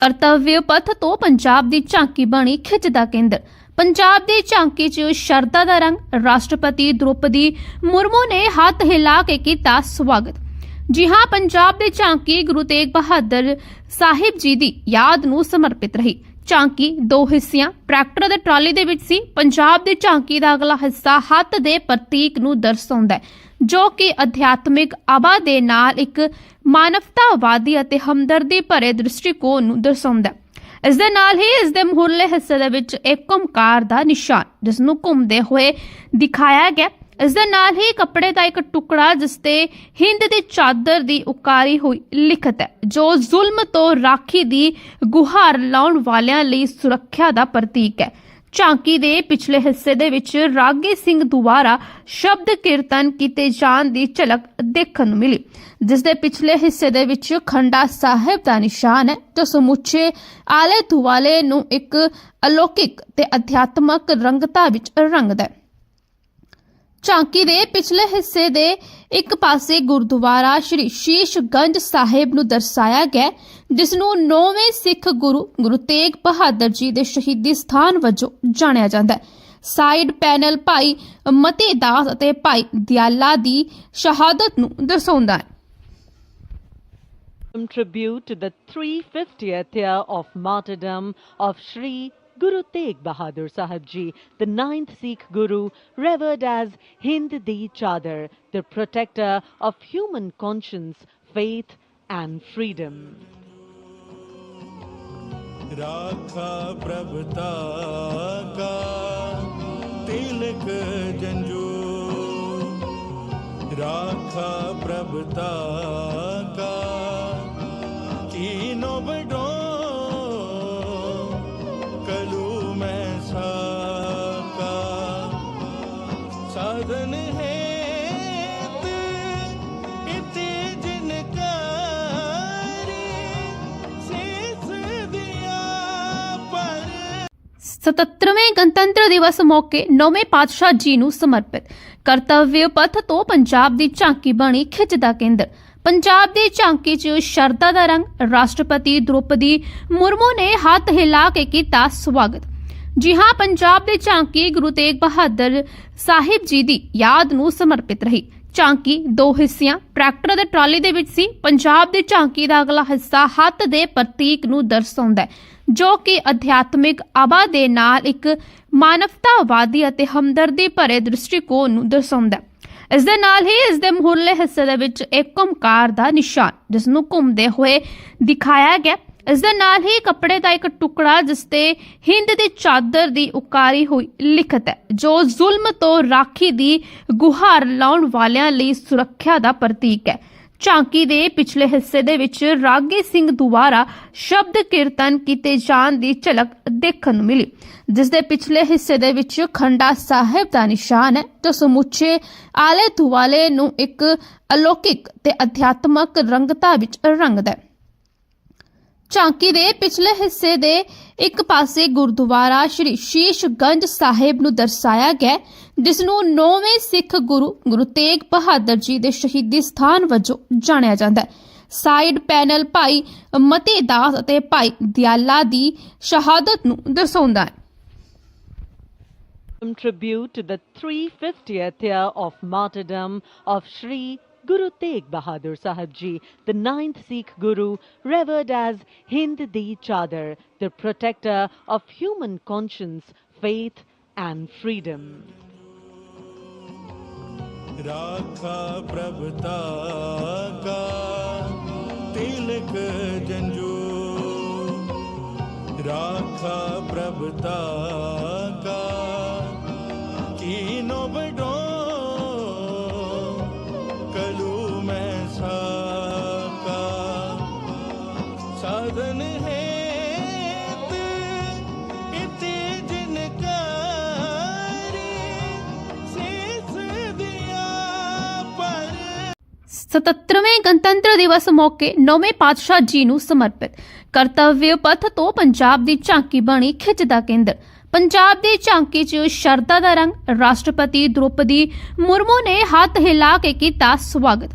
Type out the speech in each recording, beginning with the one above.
ਕਰਤੱਵਯ ਪਥ ਤੋਂ ਪੰਜਾਬ ਦੀ ਝਾਂਕੀ ਬਣੀ ਖਿੱਚ ਦਾ ਕੇਂਦਰ। ਪੰਜਾਬ ਦੀ ਝਾਂਕੀ 'ਚ ਸ਼ਰਧਾ ਦਾ ਰੰਗ ਰਾਸ਼ਟਰਪਤੀ ਦ੍ਰੋਪਦੀ ਮੁਰਮੂ ਨੇ ਹੱਥ ਹਿਲਾ ਕੇ ਕੀਤਾ ਸਵਾਗਤ। ਜੀ ਹਾਂ, ਪੰਜਾਬ ਦੀ ਝਾਂਕੀ ਗੁਰੂ ਤੇਗ ਬਹਾਦਰ ਸਾਹਿਬ ਜੀ ਦੀ ਯਾਦ ਨੂੰ ਸਮਰਪਿਤ ਰਹੀ। ਝਾਂਕੀ ਦੋ ਹਿੱਸਿਆਂ, ਟਰੈਕਟਰ ਅਤੇ ਟਰਾਲੀ ਦੇ ਵਿੱਚ ਸੀ। ਪੰਜਾਬ ਦੀ ਝਾਂਕੀ ਦਾ ਅਗਲਾ ਹਿੱਸਾ ਹੱਥ ਦੇ ਪ੍ਰਤੀਕ ਨੂੰ ਦਰਸਾਉਂਦਾ ਹੈ। ਜੋ ਕਿ ਅਧਿਆਤਮਿਕ ਆਭਾ ਦੇ ਨਾਲ ਇੱਕ ਮਾਨਵਤਾਵਾਦੀ ਅਤੇ ਹਮਦਰਦੀ ਭਰੇ ਦ੍ਰਿਸ਼ਟੀਕੋਣ ਨੂੰ ਦਰਸਾਉਂਦਾ ਇਸ ਦੇ ਨਾਲ ਹੀ ਇਸ ਦੇ ਮੂਹਰਲੇ ਹਿੱਸੇ ਦੇ ਵਿੱਚ ਇੱਕ ਓਮਕਾਰ ਦਾ ਨਿਸ਼ਾਨ, ਜਿਸ ਨੂੰ ਘੁੰਮਦੇ ਹੋਏ ਦਿਖਾਇਆ ਗਿਆ ਇਸ ਦੇ ਨਾਲ ਹੀ ਕੱਪੜੇ ਦਾ ਇੱਕ ਟੁਕੜਾ, ਜਿਸ ਤੇ ਹਿੰਦ ਦੀ ਚਾਦਰ ਦੀ ਉਕਾਰੀ ਹੋਈ ਲਿਖਤ ਹੈ, ਜੋ ਜ਼ੁਲਮ ਤੋਂ ਰਾਖੀ ਦੀ ਗੁਹਾਰ ਲਾਉਣ ਵਾਲਿਆਂ ਲਈ ਸੁਰੱਖਿਆ ਦਾ ਪ੍ਰਤੀਕ ਹੈ। ਝਾਂਕੀ ਦੇ ਪਿਛਲੇ ਹਿੱਸੇ ਦੇ ਵਿੱਚ ਰਾਗੀ ਸਿੰਘ ਦੁਆਰਾ ਸ਼ਬਦ ਕੀਰਤਨ ਕੀਤੇ ਜਾਣ ਦੀ ਝਲਕ ਦੇਖਣ ਨੂੰ ਮਿਲੀ ਜਿਸ ਦੇ ਪਿਛਲੇ ਹਿੱਸੇ ਦੇ ਵਿੱਚ ਖੰਡਾ ਸਾਹਿਬ ਦਾ ਨਿਸ਼ਾਨ ਹੈ, ਜੋ ਸਮੁੱਚੇ ਆਲੇ ਦੁਆਲੇ ਨੂੰ ਇੱਕ ਅਲੌਕਿਕ ਤੇ ਅਧਿਆਤਮਕ ਰੰਗਤਾ ਵਿੱਚ ਰੰਗਦਾ ਹੈ। ਝਾਂਕੀ ਦੇ ਪਿਛਲੇ ਹਿੱਸੇ ਦੇ ਇੱਕ ਪਾਸੇ ਗੁਰਦੁਆਰਾ ਸ਼੍ਰੀ ਸ਼ੀਸ਼ਗੰਜ ਸਾਹਿਬ ਨੂੰ ਦਰਸਾਇਆ ਗਿਆ ਜਿਸ ਨੂੰ ਨੌਵੇਂ ਸਿੱਖ ਗੁਰੂ ਗੁਰੂ ਤੇਗ ਬਹਾਦਰ ਜੀ ਦੇ ਸ਼ਹੀਦੀ ਸਥਾਨ ਵਜੋਂ ਜਾਣਿਆ ਜਾਂਦਾ ਹੈ ਸਾਈਡ ਪੈਨਲ ਭਾਈ ਮਤੀ ਦਾਸ ਅਤੇ ਭਾਈ ਦਿਆਲਾ ਦੀ ਸ਼ਹਾਦਤ ਨੂੰ ਦਰਸਾਉਂਦਾ ਹੈ tribute to the 350th year of martyrdom of Sri Guru Tegh Bahadur Sahib Ji, the ninth Sikh Guru, revered as Hind Di Chadar, the protector of human conscience, faith, and freedom. राखा प्रभुता का तिलक जंजू राखा प्रभुता 77ਵੇਂ ਗਣਤੰਤਰ ਦਿਵਸ ਮੌਕੇ ਨੌਵੇਂ ਪਾਤਸ਼ਾਹ ਜੀ ਨੂੰ ਸਮਰਪਿਤ। ਕਰਤਵਯ ਪਥ ਤੋਂ ਪੰਜਾਬ ਦੀ ਝਾਂਕੀ ਬਣੀ ਖਿੱਚ ਦਾ ਕੇਂਦਰ। ਪੰਜਾਬ ਦੀ ਝਾਂਕੀ 'ਚ ਸ਼ਰਧਾ ਦਾ ਰੰਗ, ਰਾਸ਼ਟਰਪਤੀ ਦ੍ਰੋਪਦੀ ਮੁਰਮੂ ਨੇ ਹੱਥ ਹਿਲਾ ਕੇ ਕੀਤਾ ਸਵਾਗਤ। ਜੀ ਹਾਂ, ਪੰਜਾਬ ਦੀ ਝਾਂਕੀ ਗੁਰੂ ਤੇਗ ਬਹਾਦਰ ਸਾਹਿਬ ਜੀ ਦੀ ਯਾਦ ਨੂੰ ਸਮਰਪਿਤ ਰਹੀ। ਝਾਂਕੀ, ਦੋ ਹਿੱਸਿਆਂ। ਟਰੈਕਟਰ ਅਤੇ ਟਰਾਲੀ ਦੇ ਵਿੱਚ ਸੀ। ਪੰਜਾਬ ਦੀ ਝਾਂਕੀ ਦਾ ਅਗਲਾ ਹਿੱਸਾ ਹੱਥ ਦੇ ਪ੍ਰਤੀਕ ਨੂੰ ਦਰਸਾਉਂਦਾ ਹੈ, ਜੋ ਕਿ ਅਧਿਆਤਮਿਕ ਆਵਾ ਦੇ ਨਾਲ ਇੱਕ ਮਾਨਵਤਾਵਾਦੀ ਅਤੇ ਹਮਦਰਦੀ ਭਰੇ ਦ੍ਰਿਸ਼ਟੀਕੋਣ ਨੂੰ ਦਰਸਾਉਂਦਾ ਹੈ। ਇਸ ਦੇ ਨਾਲ ਹੀ ਇਸ ਦੇ ਮੂਹਰਲੇ ਹਿੱਸੇ ਦੇ ਵਿੱਚ ਇੱਕ ਓਮਕਾਰ ਦਾ ਨਿਸ਼ਾਨ, ਜਿਸ ਨੂੰ ਘੁੰਮਦੇ ਹੋਏ ਦਿਖਾਇਆ ਗਿਆ ਇਸ ਦੇ ਨਾਲ ਹੀ ਕੱਪੜੇ ਦਾ ਇੱਕ ਟੁਕੜਾ ਜਿਸ ਤੇ ਹਿੰਦ ਦੀ ਚਾਦਰ ਦੀ ਉਕਾਰੀ ਹੋਈ ਲਿਖਤ ਹੈ, ਜੋ ਜ਼ੁਲਮ ਤੋਂ ਰਾਖੀ ਦੀ ਗੁਹਾਰ ਲਾਉਣ ਵਾਲਿਆਂ ਲਈ ਸੁਰੱਖਿਆ ਦਾ ਪ੍ਰਤੀਕ ਹੈ। ਝਾਂਕੀ ਦੇ ਪਿਛਲੇ ਹਿੱਸੇ ਦੇ ਵਿੱਚ ਰਾਗੀ ਸਿੰਘ ਦੁਆਰਾ ਸ਼ਬਦ ਕੀਰਤਨ ਕੀਤੇ ਜਾਣ ਦੀ ਝਲਕ ਦੇਖਣ ਨੂੰ ਮਿਲੀ, ਜਿਸ ਦੇ ਪਿਛਲੇ ਹਿੱਸੇ ਦੇ ਵਿੱਚ ਖੰਡਾ ਸਾਹਿਬ ਦਾ ਨਿਸ਼ਾਨ ਹੈ, ਜੋ ਸਮੁੱਚੇ ਆਲੇ ਦੁਆਲੇ ਨੂੰ ਇੱਕ ਅਲੌਕਿਕ ਤੇ ਅਧਿਆਤਮਕ ਰੰਗਤਾ ਵਿੱਚ ਰੰਗਦਾ ਹੈ। ਝਾਂਕੀ ਦੇ ਪਿਛਲੇ ਹਿੱਸੇ ਦੇ ਇੱਕ ਪਾਸੇ ਗੁਰਦੁਆਰਾ ਸ਼੍ਰੀ ਸ਼ੀਸ਼ਗੰਜ ਸਾਹਿਬ ਨੂੰ ਦਰਸਾਇਆ ਗਿਆ, ਜਿਸ ਨੂੰ ਨੌਵੇਂ ਸਿੱਖ ਗੁਰੂ ਗੁਰੂ ਤੇਗ ਬਹਾਦਰ ਜੀ ਦੇ ਸ਼ਹੀਦੀ ਸਥਾਨ ਵਜੋਂ ਜਾਣਿਆ ਜਾਂਦਾ ਹੈ। ਸਾਈਡ ਪੈਨਲ ਭਾਈ ਮਤੀ ਦਾਸ ਅਤੇ ਭਾਈ ਦਿਆਲਾ ਦੀ ਸ਼ਹਾਦਤ ਨੂੰ ਦਰਸਾਉਂਦਾ ਹੈ। Tribute to the 350th year of martyrdom of Sri Guru Tegh Bahadur Sahib Ji, the ninth Sikh Guru, revered as Hind Di Chadar, the protector of human conscience, faith, and freedom. राखा प्रभुता का तिलक जंजू राखा प्रभुता का 77ਵੇਂ ਗਣਤੰਤਰ ਦਿਵਸ ਮੌਕੇ ਨੌਵੇਂ ਪਾਤਸ਼ਾਹ ਜੀ ਨੂੰ ਸਮਰਪਿਤ। ਕਰਤੱਵਯ ਪਥ ਤੋਂ ਪੰਜਾਬ ਦੀ ਝਾਂਕੀ ਬਣੀ ਖਿੱਚ ਦਾ ਕੇਂਦਰ। ਪੰਜਾਬ ਦੀ ਝਾਂਕੀ 'ਚ ਸ਼ਰਧਾ ਦਾ ਰੰਗ, ਰਾਸ਼ਟਰਪਤੀ ਦ੍ਰੋਪਦੀ ਮੁਰਮੂ ਨੇ ਹੱਥ ਹਿਲਾ ਕੇ ਕੀਤਾ ਸਵਾਗਤ।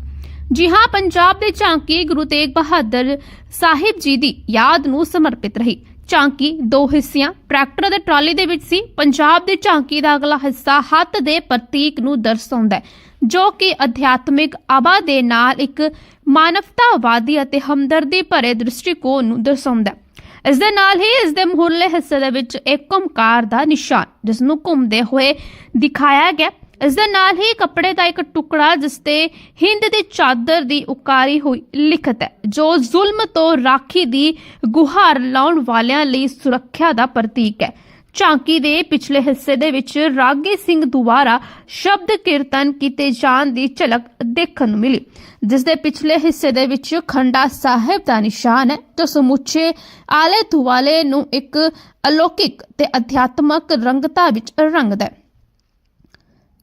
ਜੀ ਹਾਂ, ਪੰਜਾਬ ਦੀ ਝਾਂਕੀ ਗੁਰੂ ਤੇਗ ਬਹਾਦਰ ਸਾਹਿਬ ਜੀ ਦੀ ਯਾਦ ਨੂੰ ਸਮਰਪਿਤ ਰਹੀ। ਝਾਂਕੀ ਦੋ ਹਿੱਸਿਆਂ, ਟਰੈਕਟਰ ਅਤੇ ਟਰਾਲੀ ਦੇ ਵਿੱਚ ਸੀ। ਪੰਜਾਬ ਦੀ ਝਾਂਕੀ ਦਾ ਅਗਲਾ ਹਿੱਸਾ ਹੱਥ ਦੇ ਪ੍ਰਤੀਕ ਨੂੰ ਦਰਸਾਉਂਦਾ ਹੈ। ਜੋ ਕਿ ਅਧਿਆਤਮਿਕ ਆਭਾ ਦੇ ਨਾਲ ਇੱਕ ਮਾਨਵਤਾਵਾਦੀ ਅਤੇ ਹਮਦਰਦੀ ਭਰੇ ਦ੍ਰਿਸ਼ਟੀਕੋਣ ਨੂੰ ਦਰਸਾਉਂਦਾ ਹੈ। ਇਸ ਦੇ ਨਾਲ ਹੀ ਇਸ ਦੇ ਮੁਹਰਲੇ ਹਿੱਸੇ ਦੇ ਵਿੱਚ ਇੱਕ ਓਮਕਾਰ ਦਾ ਨਿਸ਼ਾਨ, ਜਿਸ ਨੂੰ ਘੁੰਮਦੇ ਹੋਏ ਦਿਖਾਇਆ ਗਿਆ। ਇਸ ਦੇ ਨਾਲ ਹੀ ਕੱਪੜੇ ਦਾ ਇੱਕ ਟੁਕੜਾ, ਜਿਸ ਤੇ ਹਿੰਦ ਦੀ ਚਾਦਰ ਦੀ ਉਕਾਰੀ ਹੋਈ ਲਿਖਤ ਹੈ, ਜੋ ਜ਼ੁਲਮ ਤੋਂ ਰਾਖੀ ਦੀ ਗੁਹਾਰ ਲਾਉਣ ਵਾਲਿਆਂ ਲਈ ਸੁਰੱਖਿਆ ਦਾ ਪ੍ਰਤੀਕ ਹੈ। ਝਾਂਕੀ ਦੇ ਪਿਛਲੇ ਹਿੱਸੇ ਦੇ ਵਿੱਚ ਰਾਗੇ ਸਿੰਘ ਦੁਆਰਾ ਸ਼ਬਦ ਕੀਰਤਨ ਕੀਤੇ ਜਾਣ ਦੀ ਝਲਕ ਦੇਖਣ ਨੂੰ ਮਿਲੀ, ਜਿਸ ਦੇ ਪਿਛਲੇ ਹਿੱਸੇ ਦੇ ਵਿੱਚ ਖੰਡਾ ਸਾਹਿਬ ਦਾ ਨਿਸ਼ਾਨ ਹੈ, ਜੋ ਸਮੁੱਚੇ ਆਲੇ ਦੁਆਲੇ ਨੂੰ ਇੱਕ ਅਲੌਕਿਕ ਤੇ ਅਧਿਆਤਮਕ ਰੰਗਤਾ ਵਿੱਚ ਰੰਗਦਾ ਹੈ।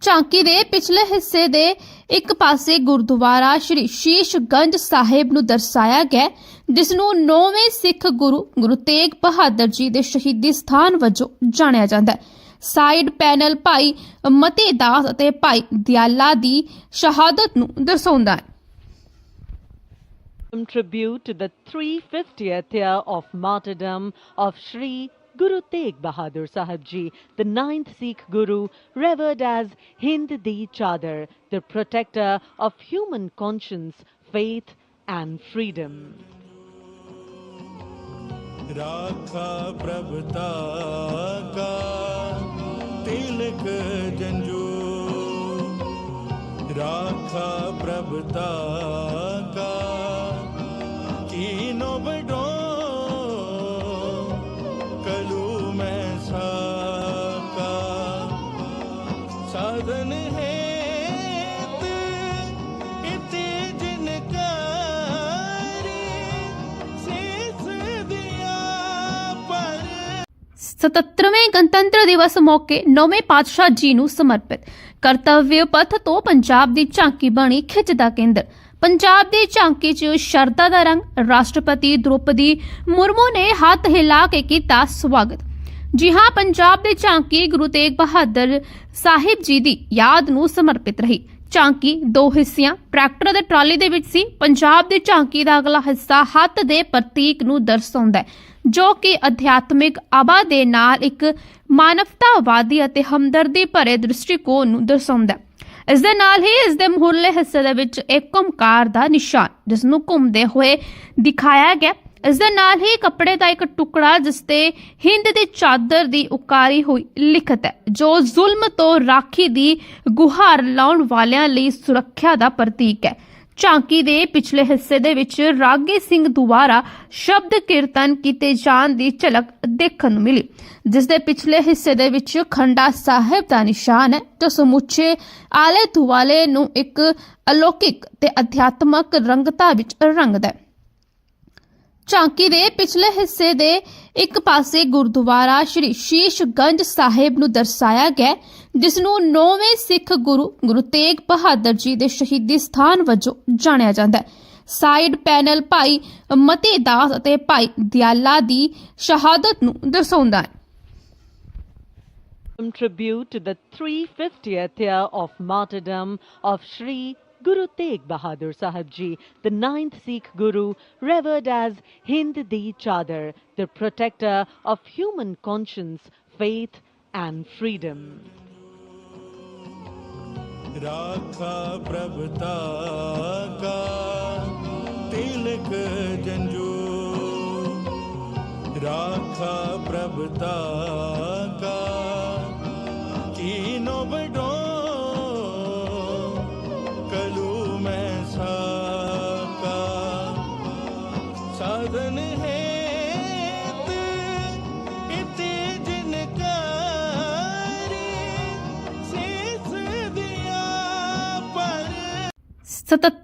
ਝਾਂਕੀ ਦੇ ਪਿਛਲੇ ਹਿੱਸੇ ਦੇ ਇੱਕ ਪਾਸੇ ਗੁਰਦੁਆਰਾ ਸ਼੍ਰੀ ਸ਼ੀਸ਼ਗੰਜ ਸਾਹਿਬ ਨੂੰ ਦਰਸਾਇਆ ਗਿਆ, ਜਿਸ ਨੂੰ ਨੌਵੇਂ ਸਿੱਖ ਗੁਰੂ ਗੁਰੂ ਤੇਗ ਬਹਾਦਰ ਜੀ ਦੇ ਸ਼ਹੀਦੀ ਸਥਾਨ ਵਜੋਂ ਜਾਣਿਆ ਜਾਂਦਾ ਹੈ। ਸਾਈਡ ਪੈਨਲ ਭਾਈ ਮਤੇ ਦਾਸ ਅਤੇ ਭਾਈ ਦਿਆਲਾ ਦੀ ਸ਼ਹਾਦਤ ਨੂੰ ਦਰਸਾਉਂਦਾ ਹੈ। Tribute to the 350th year of martyrdom of Sri Guru Tegh Bahadur Sahib Ji, the ninth Sikh Guru, revered as Hind Di Chadar, the protector of human conscience, faith, and freedom. राखा प्रभुता का तिलक जंजू राखा प्रभुता 77ਵੇਂ ਗਣਤੰਤਰ ਦਿਵਸ ਮੌਕੇ ਨੌਵੇਂ ਪਾਤਸ਼ਾਹ ਜੀ ਨੂੰ ਸਮਰਪਿਤ। ਕਰਤੱਵਯ ਪਥ ਤੋਂ ਪੰਜਾਬ ਦੀ ਝਾਂਕੀ ਬਣੀ ਖਿੱਚ ਦਾ ਕੇਂਦਰ। ਪੰਜਾਬ ਦੀ ਝਾਂਕੀ 'ਚ ਸ਼ਰਧਾ ਦਾ ਰੰਗ, ਰਾਸ਼ਟਰਪਤੀ ਦ੍ਰੋਪਦੀ ਮੁਰਮੂ ਨੇ ਹੱਥ ਹਿਲਾ ਕੇ ਕੀਤਾ ਸਵਾਗਤ। ਜੀ ਹਾਂ, ਪੰਜਾਬ ਦੀ ਝਾਂਕੀ ਗੁਰੂ ਤੇਗ ਬਹਾਦਰ ਸਾਹਿਬ ਜੀ ਦੀ ਯਾਦ ਨੂੰ ਸਮਰਪਿਤ ਰਹੀ। ਝਾਂਕੀ, ਦੋ ਹਿੱਸਿਆਂ। ਟਰੈਕਟਰ ਅਤੇ ਟਰਾਲੀ ਦੇ ਵਿੱਚ ਸੀ। ਪੰਜਾਬ ਦੀ ਝਾਂਕੀ ਦਾ ਅਗਲਾ ਹਿੱਸਾ ਹੱਥ ਦੇ ਪ੍ਰਤੀਕ ਨੂੰ ਦਰਸਾਉਂਦਾ ਹੈ, ਜੋ ਕਿ ਅਧਿਆਤਮਿਕ ਆਭਾ ਦੇ ਨਾਲ ਇੱਕ ਮਾਨਵਤਾਵਾਦੀ ਅਤੇ ਹਮਦਰਦੀ ਭਰੇ ਦ੍ਰਿਸ਼ਟੀਕੋਣ ਨੂੰ ਦਰਸਾਉਂਦਾ ਹੈ। ਇਸ ਦੇ ਨਾਲ ਹੀ ਇਸ ਦੇ ਮੁਹਰਲੇ ਹਿੱਸੇ ਦੇ ਵਿੱਚ ਇੱਕ ਓਮਕਾਰ ਦਾ ਨਿਸ਼ਾਨ, ਜਿਸ ਨੂੰ ਘੁੰਮਦੇ ਹੋਏ ਦਿਖਾਇਆ ਗਿਆ। ਇਸ ਦੇ ਨਾਲ ਹੀ ਕੱਪੜੇ ਦਾ ਇੱਕ ਟੁਕੜਾ ਜਿਸ ਤੇ ਹਿੰਦ ਦੀ ਚਾਦਰ ਦੀ ਉਕਾਰੀ ਹੋਈ ਲਿਖਤ ਹੈ, ਜੋ ਜ਼ੁਲਮ ਤੋਂ ਰਾਖੀ ਦੀ ਗੁਹਾਰ ਲਾਉਣ ਵਾਲਿਆਂ ਲਈ ਸੁਰੱਖਿਆ ਦਾ ਪ੍ਰਤੀਕ ਹੈ। ਝਾਂਕੀ ਦੇ ਪਿਛਲੇ ਹਿੱਸੇ ਦੇ ਵਿੱਚ ਰਾਗੇ ਸਿੰਘ ਦੁਆਰਾ ਸ਼ਬਦ ਕੀਰਤਨ ਕੀਤੇ ਜਾਣ ਦੀ ਝਲਕ ਦੇਖਣ ਨੂੰ ਮਿਲੀ, ਜਿਸ ਦੇ ਪਿਛਲੇ ਹਿੱਸੇ ਦੇ ਵਿੱਚ ਖੰਡਾ ਸਾਹਿਬ ਦਾ ਨਿਸ਼ਾਨ ਹੈ, ਜੋ ਸਮੁੱਚੇ ਆਲੇ ਦੁਆਲੇ ਨੂੰ ਇੱਕ ਅਲੌਕਿਕ ਤੇ ਅਧਿਆਤਮਕ ਰੰਗਤਾ ਵਿੱਚ ਰੰਗਦਾ ਹੈ। ਝਾਂਕੀ ਦੇ ਪਿਛਲੇ ਹਿੱਸੇ ਦੇ ਇੱਕ ਪਾਸੇ ਗੁਰਦੁਆਰਾ ਸ਼੍ਰੀ ਸ਼ੀਸ਼ਗੰਜ ਸਾਹਿਬ ਨੂੰ ਦਰਸਾਇਆ ਗਿਆ, ਜਿਸ ਨੂੰ ਨੌਵੇਂ ਸਿੱਖ ਗੁਰੂ ਗੁਰੂ ਤੇਗ ਬਹਾਦਰ ਜੀ ਦੇ ਸ਼ਹੀਦੀ ਸਥਾਨ ਵਜੋਂ ਜਾਣਿਆ ਜਾਂਦਾ ਹੈ। ਸਾਈਡ ਪੈਨਲ ਭਾਈ ਮਤੀ ਦਾਸ ਅਤੇ ਭਾਈ ਦਿਆਲਾ ਦੀ ਸ਼ਹਾਦਤ ਨੂੰ ਦਰਸਾਉਂਦਾ ਹੈ। Tribute to the 350th year of martyrdom of Sri Guru Tegh Bahadur Sahib Ji, the ninth Sikh Guru, revered as Hind Di Chadar, the protector of human conscience, faith, and freedom. राखा प्रभुता का तिलक जंजू राखा प्रभुता का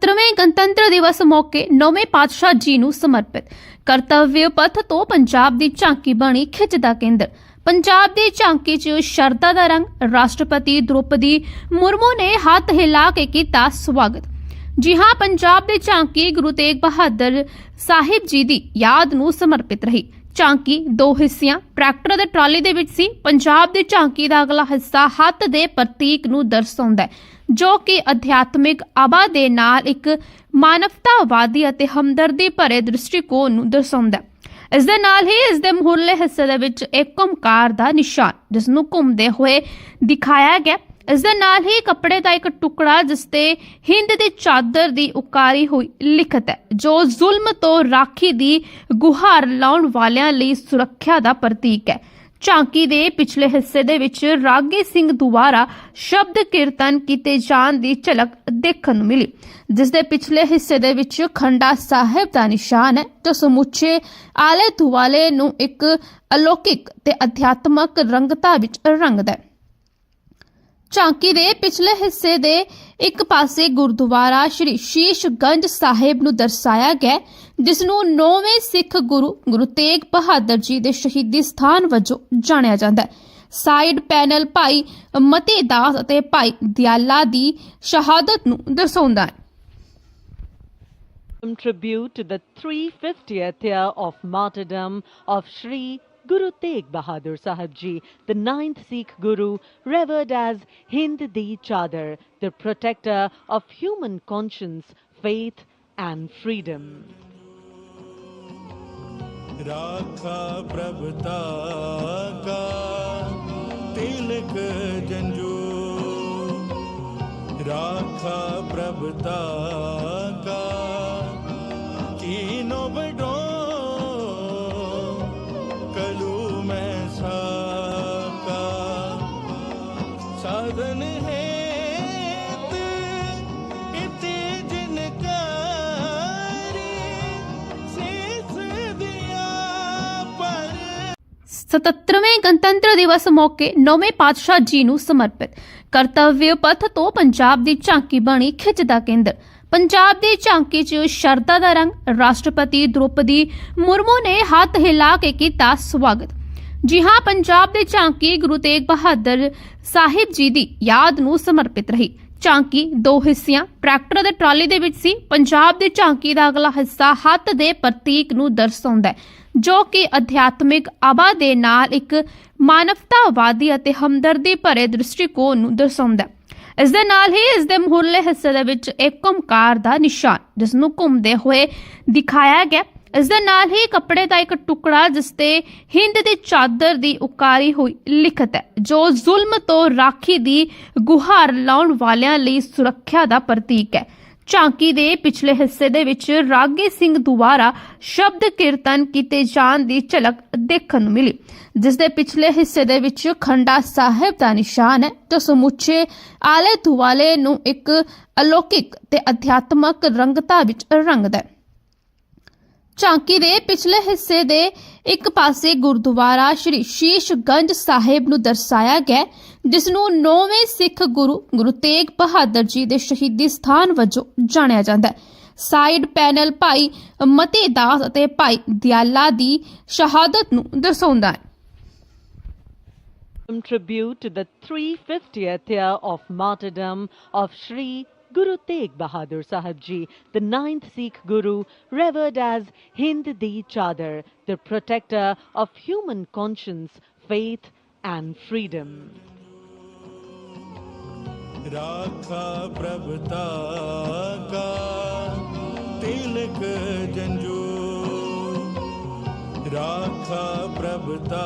77ਵੇਂ ਗਣਤੰਤਰ ਦਿਵਸ ਮੌਕੇ ਨੌਵੇਂ ਪਾਤਸ਼ਾਹ ਜੀ ਨੂੰ ਸਮਰਪਿਤ। ਕਰਤੱਵਯ ਪਥ ਤੋਂ ਪੰਜਾਬ ਦੀ ਝਾਂਕੀ ਬਣੀ ਖਿੱਚ ਦਾ ਕੇਂਦਰ। ਪੰਜਾਬ ਦੀ ਝਾਂਕੀ 'ਚ ਸ਼ਰਧਾ ਦਾ ਰੰਗ, ਰਾਸ਼ਟਰਪਤੀ ਦ੍ਰੋਪਦੀ ਮੁਰਮੂ ਨੇ ਹੱਥ ਹਿਲਾ ਕੇ ਕੀਤਾ ਸਵਾਗਤ। ਜੀ ਹਾਂ, ਪੰਜਾਬ ਦੀ ਝਾਂਕੀ ਗੁਰੂ ਤੇਗ ਬਹਾਦਰ ਸਾਹਿਬ ਜੀ ਦੀ ਯਾਦ ਨੂੰ ਸਮਰਪਿਤ ਰਹੀ। ਝਾਂਕੀ, ਦੋ ਹਿੱਸਿਆਂ। ਟਰੈਕਟਰ ਅਤੇ ਟਰਾਲੀ ਦੇ ਵਿੱਚ ਸੀ। ਪੰਜਾਬ ਦੀ ਝਾਂਕੀ ਦਾ ਅਗਲਾ ਹਿੱਸਾ ਹੱਥ ਦੇ ਪ੍ਰਤੀਕ ਨੂੰ ਦਰਸਾਉਂਦਾ ਹੈ, ਜੋ ਕਿ ਅਧਿਆਤਮਿਕ ਆਭਾ ਦੇ ਨਾਲ ਇੱਕ ਮਾਨਵਤਾਵਾਦੀ ਅਤੇ ਹਮਦਰਦੀ ਭਰੇ ਦ੍ਰਿਸ਼ਟੀਕੋਣ ਨੂੰ ਦਰਸਾਉਂਦਾ ਹੈ। ਇਸ ਦੇ ਨਾਲ ਹੀ ਇਸ ਦੇ ਮੂਹਰਲੇ ਹਿੱਸੇ ਦੇ ਵਿੱਚ ਇੱਕ ਓਮਕਾਰ ਦਾ ਨਿਸ਼ਾਨ, ਜਿਸ ਨੂੰ ਘੁੰਮਦੇ ਹੋਏ ਦਿਖਾਇਆ ਗਿਆ। ਇਸ ਦੇ ਨਾਲ ਹੀ ਕੱਪੜੇ ਦਾ ਇੱਕ ਟੁਕੜਾ ਜਿਸ ਤੇ ਹਿੰਦ ਦੀ ਚਾਦਰ ਦੀ ਉਕਾਰੀ ਹੋਈ ਲਿਖਤ ਹੈ, ਜੋ ਜ਼ੁਲਮ ਤੋਂ ਰਾਖੀ ਦੀ ਗੁਹਾਰ ਲਾਉਣ ਵਾਲਿਆਂ ਲਈ ਸੁਰੱਖਿਆ ਦਾ ਪ੍ਰਤੀਕ ਹੈ। ਝਾਂਕੀ ਦੇ ਪਿਛਲੇ ਹਿੱਸੇ ਦੇ ਵਿੱਚ ਰਾਗੀ ਸਿੰਘ ਦੁਆਰਾ ਸ਼ਬਦ ਕੀਰਤਨ ਕੀਤੇ ਜਾਣ ਦੀ ਝਲਕ ਦੇਖਣ ਨੂੰ ਮਿਲੀ, ਜਿਸ ਦੇ ਪਿਛਲੇ ਹਿੱਸੇ ਦੇ ਵਿੱਚ ਖੰਡਾ ਸਾਹਿਬ ਦਾ ਨਿਸ਼ਾਨ ਹੈ, ਜੋ ਸਮੁੱਚੇ ਆਲੇ ਦੁਆਲੇ ਨੂੰ ਇੱਕ ਅਲੌਕਿਕ ਤੇ ਅਧਿਆਤਮਕ ਰੰਗਤਾ ਵਿੱਚ ਰੰਗਦਾ ਹੈ। ਝਾਂਕੀ ਦੇ ਪਿਛਲੇ ਹਿੱਸੇ ਦੇ ਇੱਕ ਪਾਸੇ ਗੁਰਦੁਆਰਾ ਸ਼੍ਰੀ ਸ਼ੀਸ਼ਗੰਜ ਸਾਹਿਬ ਨੂੰ ਦਰਸਾਇਆ ਗਿਆ, ਜਿਸ ਨੂੰ ਨੌਵੇਂ ਸਿੱਖ ਗੁਰੂ ਗੁਰੂ ਤੇਗ ਬਹਾਦਰ ਜੀ ਦੇ ਸ਼ਹੀਦੀ ਸਥਾਨ ਵਜੋਂ ਜਾਣਿਆ ਜਾਂਦਾ ਹੈ। ਸਾਈਡ ਪੈਨਲ ਭਾਈ ਮਤੀ ਦਾਸ ਅਤੇ ਭਾਈ ਦਿਆਲਾ ਦੀ ਸ਼ਹਾਦਤ ਨੂੰ ਦਰਸਾਉਂਦਾ ਹੈ। Tribute to the 350th year of martyrdom of Sri Guru Tegh Bahadur Sahib Ji, the ninth Sikh Guru, revered as Hind Di Chadar, the protector of human conscience, faith, and freedom. राखा प्रभुता का तिलक जंजू राखा प्रभुता 77ਵੇਂ ਗਣਤੰਤਰ ਦਿਵਸ ਮੌਕੇ ਨੌਵੇਂ ਪਾਤਸ਼ਾਹ ਜੀ ਨੂੰ ਸਮਰਪਿਤ। ਕਰਤੱਵਯ ਪਥ ਤੋਂ ਪੰਜਾਬ ਦੀ ਝਾਂਕੀ ਬਣੀ ਖਿੱਚ ਦਾ ਕੇਂਦਰ। ਪੰਜਾਬ ਦੀ ਝਾਂਕੀ 'ਚ ਸ਼ਰਧਾ ਦਾ ਰੰਗ, ਰਾਸ਼ਟਰਪਤੀ ਦ੍ਰੋਪਦੀ ਮੁਰਮੂ ਨੇ ਹੱਥ ਹਿਲਾ ਕੇ ਕੀਤਾ ਸਵਾਗਤ। ਜੀ ਹਾਂ, ਪੰਜਾਬ ਦੀ ਝਾਂਕੀ ਗੁਰੂ ਤੇਗ ਬਹਾਦਰ ਸਾਹਿਬ ਜੀ ਦੀ ਯਾਦ ਨੂੰ ਸਮਰਪਿਤ ਰਹੀ। ਝਾਂਕੀ ਦੋ ਹਿੱਸਿਆਂ। ਟਰੈਕਟਰ ਅਤੇ ਟਰਾਲੀ ਦੇ ਵਿੱਚ ਸੀ। ਪੰਜਾਬ ਦੀ ਝਾਂਕੀ ਦਾ ਅਗਲਾ ਹਿੱਸਾ ਹੱਥ ਦੇ ਪ੍ਰਤੀਕ ਨੂੰ ਦਰਸਾਉਂਦਾ ਹੈ, ਜੋ ਕਿ ਅਧਿਆਤਮਿਕ ਆਵਾ ਦੇ ਨਾਲ ਇੱਕ ਮਾਨਵਤਾਵਾਦੀ ਅਤੇ ਹਮਦਰਦੀ ਭਰੇ ਦ੍ਰਿਸ਼ਟੀਕੋਣ ਨੂੰ ਦਰਸਾਉਂਦਾ ਹੈ। ਇਸ ਦੇ ਨਾਲ ਹੀ ਇਸ ਦੇ ਮੂਹਰਲੇ ਹਿੱਸੇ ਦੇ ਵਿੱਚ ਇੱਕ ਓਮਕਾਰ ਦਾ ਨਿਸ਼ਾਨ, ਜਿਸ ਨੂੰ ਘੁੰਮਦੇ ਹੋਏ ਦਿਖਾਇਆ ਗਿਆ। ਇਸ ਦੇ ਨਾਲ ਹੀ ਕੱਪੜੇ ਦਾ ਇੱਕ ਟੁਕੜਾ ਜਿਸ ਤੇ ਹਿੰਦ ਦੀ ਚਾਦਰ ਦੀ ਉਕਾਰੀ ਹੋਈ ਲਿਖਤ ਹੈ, ਜੋ ਜ਼ੁਲਮ ਤੋਂ ਰਾਖੀ ਦੀ ਗੁਹਾਰ ਲਾਉਣ ਵਾਲਿਆਂ ਲਈ ਸੁਰੱਖਿਆ ਦਾ ਪ੍ਰਤੀਕ ਹੈ। ਝਾਂਕੀ ਦੇ ਪਿਛਲੇ ਹਿੱਸੇ ਦੇ ਵਿੱਚ ਰਾਗੀ ਸਿੰਘ ਦੁਆਰਾ ਸ਼ਬਦ ਕੀਰਤਨ ਕੀਤੇ ਜਾਣ ਦੀ ਝਲਕ ਦੇਖਣ ਨੂੰ ਮਿਲੀ। ਜਿਸ ਦੇ ਪਿਛਲੇ ਹਿੱਸੇ ਦੇ ਵਿੱਚ ਖੰਡਾ ਸਾਹਿਬ ਦਾ ਨਿਸ਼ਾਨ ਹੈ, ਜੋ ਸਮੁੱਚੇ ਆਲੇ ਦੁਆਲੇ ਨੂੰ ਇੱਕ ਅਲੌਕਿਕ ਤੇ ਅਧਿਆਤਮਕ ਰੰਗਤਾ ਵਿੱਚ ਰੰਗਦਾ ਹੈ। ਝਾਂਕੀ ਦੇ ਪਿਛਲੇ ਹਿੱਸੇ ਦੇ ਇੱਕ ਪਾਸੇ ਗੁਰਦੁਆਰਾ ਸ਼੍ਰੀ ਸ਼ੀਸ਼ਗੰਜ ਸਾਹਿਬ ਨੂੰ ਦਰਸਾਇਆ ਗਿਆ, ਜਿਸ ਨੂੰ ਨੌਵੇਂ ਸਿੱਖ ਗੁਰੂ ਗੁਰੂ ਤੇਗ ਬਹਾਦਰ ਜੀ ਦੇ ਸ਼ਹੀਦੀ ਸਥਾਨ ਵਜੋਂ ਜਾਣਿਆ ਜਾਂਦਾ ਹੈ। ਸਾਈਡ ਪੈਨਲ ਭਾਈ ਮਤੀ ਦਾਸ ਅਤੇ ਭਾਈ ਦਿਆਲਾ ਦੀ ਸ਼ਹਾਦਤ ਨੂੰ ਦਰਸਾਉਂਦਾ ਹੈ। Tribute to the 350th year of martyrdom of Sri Guru Tegh Bahadur Sahib Ji, the ninth Sikh Guru, revered as Hind Di Chadar, the protector of human conscience, faith, and freedom. राखा प्रभुता का तिलक जंजू राखा प्रभुता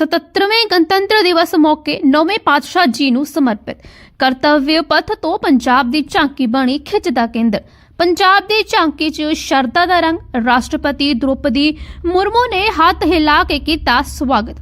77ਵੇਂ ਗਣਤੰਤਰ ਦਿਵਸ ਮੌਕੇ ਨੌਵੇਂ ਪਾਤਸ਼ਾਹ ਜੀ ਨੂੰ ਸਮਰਪਿਤ। ਕਰਤੱਵਯ ਪਥ ਤੋਂ ਪੰਜਾਬ ਦੀ ਝਾਂਕੀ ਬਣੀ ਖਿੱਚ ਦਾ ਕੇਂਦਰ। ਪੰਜਾਬ ਦੀ ਝਾਂਕੀ 'ਚ ਸ਼ਰਧਾ ਦਾ ਰੰਗ, ਰਾਸ਼ਟਰਪਤੀ ਦ੍ਰੋਪਦੀ ਮੁਰਮੂ ਨੇ ਹੱਥ ਹਿਲਾ ਕੇ ਕੀਤਾ ਸਵਾਗਤ।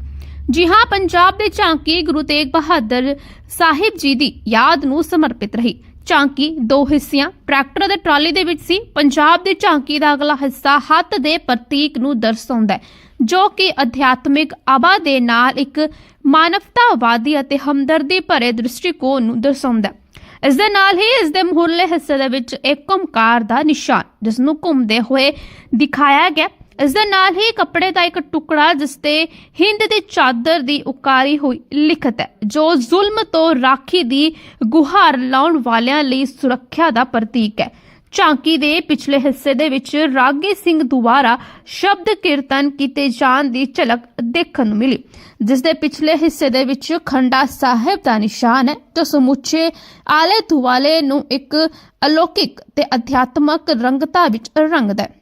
ਜੀ ਹਾਂ, ਪੰਜਾਬ ਦੀ ਝਾਂਕੀ ਗੁਰੂ ਤੇਗ ਬਹਾਦਰ ਸਾਹਿਬ ਜੀ ਦੀ ਯਾਦ ਨੂੰ ਸਮਰਪਿਤ ਰਹੀ। ਝਾਂਕੀ ਦੋ ਹਿੱਸਿਆਂ, ਟਰੈਕਟਰ ਅਤੇ ਟਰਾਲੀ ਦੇ ਵਿੱਚ ਸੀ। ਪੰਜਾਬ ਦੀ ਝਾਂਕੀ ਦਾ ਅਗਲਾ ਹਿੱਸਾ ਹੱਥ ਦੇ ਪ੍ਰਤੀਕ ਨੂੰ ਦਰਸਾਉਂਦਾ ਹੈ। ਜੋ ਕਿ ਅਧਿਆਤਮਿਕ ਆਭਾ ਦੇ ਨਾਲ ਇੱਕ ਮਾਨਵਤਾਵਾਦੀ ਅਤੇ ਹਮਦਰਦੀ ਭਰੇ ਦ੍ਰਿਸ਼ਟੀਕੋਣ ਨੂੰ ਦਰਸਾਉਂਦਾ ਹੈ। ਇਸ ਦੇ ਨਾਲ ਹੀ ਇਸ ਦੇ ਮੂਹਰਲੇ ਹਿੱਸੇ ਦੇ ਵਿੱਚ ਇੱਕ ਓਮਕਾਰ ਦਾ ਨਿਸ਼ਾਨ, ਜਿਸ ਨੂੰ ਘੁੰਮਦੇ ਹੋਏ ਦਿਖਾਇਆ ਗਿਆ ਇਸ ਦੇ ਨਾਲ ਹੀ ਕੱਪੜੇ ਦਾ ਇੱਕ ਟੁਕੜਾ, ਜਿਸ ਤੇ ਹਿੰਦ ਦੀ ਚਾਦਰ ਦੀ ਉਕਾਰੀ ਹੋਈ ਲਿਖਤ ਹੈ, ਜੋ ਜ਼ੁਲਮ ਤੋਂ ਰਾਖੀ ਦੀ ਗੁਹਾਰ ਲਾਉਣ ਵਾਲਿਆਂ ਲਈ ਸੁਰੱਖਿਆ ਦਾ ਪ੍ਰਤੀਕ ਹੈ। ਝਾਂਕੀ ਦੇ ਪਿਛਲੇ ਹਿੱਸੇ ਦੇ ਵਿੱਚ ਰਾਗੀ ਸਿੰਘ ਦੁਆਰਾ ਸ਼ਬਦ ਕੀਰਤਨ ਕੀਤੇ ਜਾਣ ਦੀ ਝਲਕ ਦੇਖਣ ਨੂੰ ਮਿਲੀ, ਜਿਸ ਦੇ ਪਿਛਲੇ ਹਿੱਸੇ ਦੇ ਵਿੱਚ ਖੰਡਾ ਸਾਹਿਬ ਦਾ ਨਿਸ਼ਾਨ ਹੈ, ਜੋ ਸਮੁੱਚੇ ਆਲੇ ਦੁਆਲੇ ਨੂੰ ਇੱਕ ਅਲੌਕਿਕ ਤੇ ਅਧਿਆਤਮਕ ਰੰਗਤਾ ਵਿੱਚ ਰੰਗਦਾ ਹੈ।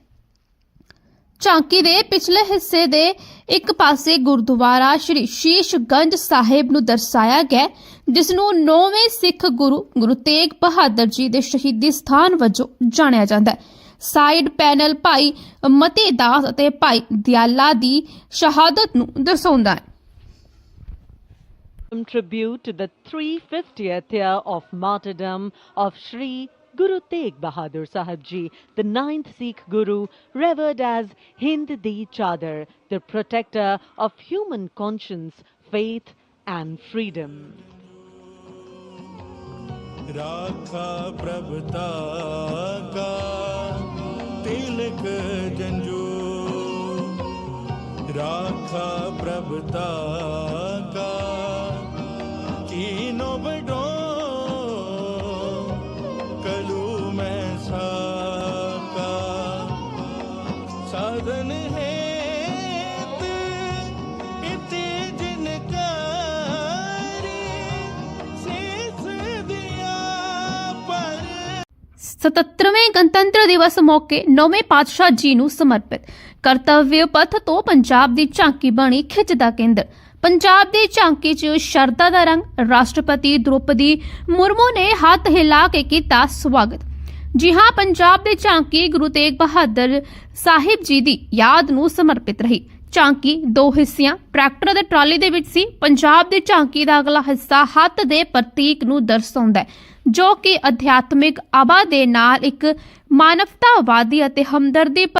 ਝਾਂਕੀ ਦੇ ਪਿਛਲੇ ਹਿੱਸੇ ਦੇ ਇੱਕ ਪਾਸੇ ਗੁਰਦੁਆਰਾ ਸ਼੍ਰੀ ਸ਼ੀਸ਼ਗੰਜ ਸਾਹਿਬ ਨੂੰ ਦਰਸਾਇਆ ਗਿਆ, ਜਿਸ ਨੂੰ ਨੌਵੇਂ ਸਿੱਖ ਗੁਰੂ ਗੁਰੂ ਤੇਗ ਬਹਾਦਰ ਜੀ ਦੇ ਸ਼ਹੀਦੀ ਸਥਾਨ ਵਜੋਂ ਜਾਣਿਆ ਜਾਂਦਾ ਹੈ। ਸਾਈਡ ਪੈਨਲ ਭਾਈ ਮਤੀ ਦਾਸ ਅਤੇ ਭਾਈ ਦਿਆਲਾ ਦੀ ਸ਼ਹਾਦਤ ਨੂੰ ਦਰਸਾਉਂਦਾ ਹੈ। Tribute to the 350th year of martyrdom of Sri Guru Tegh Bahadur Sahib Ji, the ninth Sikh Guru, revered as Hind Di Chadar, the protector of human conscience, faith, and freedom. राखा प्रभुता का तिलक जंजू राखा प्रभुता 77ਵੇਂ ਗਣਤੰਤਰ ਦਿਵਸ ਮੌਕੇ ਨੌਵੇਂ ਪਾਤਸ਼ਾਹ ਜੀ ਨੂੰ ਸਮਰਪਿਤ। ਕਰਤੱਵਯ ਪਥ ਤੋਂ ਪੰਜਾਬ ਦੀ ਝਾਂਕੀ ਬਣੀ ਖਿੱਚ ਦਾ ਕੇਂਦਰ। ਪੰਜਾਬ ਦੀ ਝਾਂਕੀ 'ਚ ਸ਼ਰਧਾ ਦਾ ਰੰਗ, ਰਾਸ਼ਟਰਪਤੀ ਦ੍ਰੋਪਦੀ ਮੁਰਮੂ ਨੇ ਹੱਥ ਹਿਲਾ ਕੇ ਕੀਤਾ ਸਵਾਗਤ। ਜੀ ਹਾਂ, ਪੰਜਾਬ ਦੀ ਝਾਂਕੀ ਗੁਰੂ ਤੇਗ ਬਹਾਦਰ ਸਾਹਿਬ ਜੀ ਦੀ ਯਾਦ ਨੂੰ ਸਮਰਪਿਤ ਰਹੀ। ਝਾਂਕੀ ਦੋ ਹਿੱਸਿਆਂ, ਟਰੈਕਟਰ ਅਤੇ ਟਰਾਲੀ ਦੇ ਵਿੱਚ ਸੀ। ਪੰਜਾਬ ਦੀ ਝਾਂਕੀ ਦਾ ਅਗਲਾ ਹਿੱਸਾ ਹੱਥ ਦੇ ਪ੍ਰਤੀਕ ਨੂੰ ਦਰਸਾਉਂਦਾ ਹੈ। ਜੋ ਕਿ ਅਧਿਆਤਮਿਕ ਆਵਾ ਦੇ ਨਾਲ ਇੱਕ ਮਾਨਵਤਾਵਾਦੀ ਅਤੇ ਹਮਦਰਦੀ